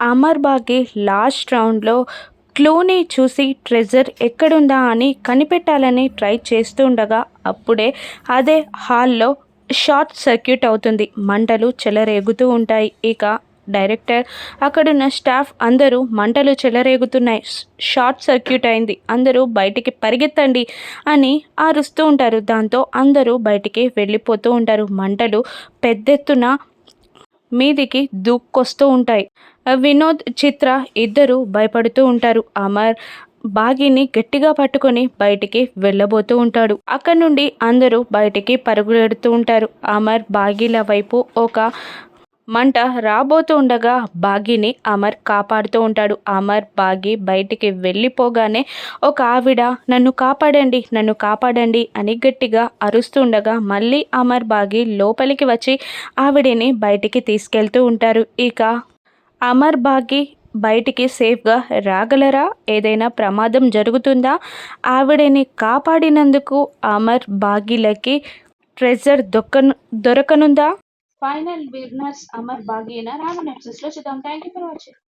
అమర్ బాగి last రౌండ్లో క్లూని చూసి treasure ఎక్కడుందా అని కనిపెట్టాలని ట్రై చేస్తుండగా అప్పుడే అదే హాల్లో షార్ట్ సర్క్యూట్ అవుతుంది. మంటలు చెలరేగుతూ ఉంటాయి. ఇక డైరెక్టర్ అక్కడున్న స్టాఫ్ అందరూ మంటలు చెలరేగుతున్నాయి. షార్ట్ సర్క్యూట్ అయింది. అందరూ బయటికి పరిగెత్తండి అని అరుస్తూ ఉంటారు. దాంతో అందరూ బయటికి వెళ్ళిపోతూ ఉంటారు. మంటలు పెద్దెత్తున మీదికి దూక్కొస్తూ ఉంటాయి. వినోద్ చిత్ర ఇద్దరు భయపడుతూ ఉంటారు. అమర్ బాగిని గట్టిగా పట్టుకొని బయటికి వెళ్ళబోతూ ఉంటాడు. అక్కడ నుండి అందరూ బయటికి పరుగులెడుతూ ఉంటారు. అమర్ బాగిల వైపు ఒక మంట రాబోతూ ఉండగా బాగిని అమర్ కాపాడుతూ ఉంటాడు. అమర్ బాగి బయటికి వెళ్ళిపోగానే ఒక ఆవిడ నన్ను కాపాడండి నన్ను కాపాడండి అని గట్టిగా అరుస్తుండగా మళ్ళీ అమర్ బాగి లోపలికి వచ్చి ఆవిడని బయటికి తీసుకెళ్తూ ఉంటారు. ఇక అమర్ బాగి బయటికి సేఫ్గా రాగలరా? ఏదైనా ప్రమాదం జరుగుతుందా? ఆవిడని కాపాడినందుకు అమర్ బాగిలకి ట్రెజర్ దొక్కను దొరకనుందా? ఫైనల్ విన్నర్స్ అమర్ బాగీనా రామన్లో చూద్దాం థ్యాంక్ యూ ఫర్ వాచింగ్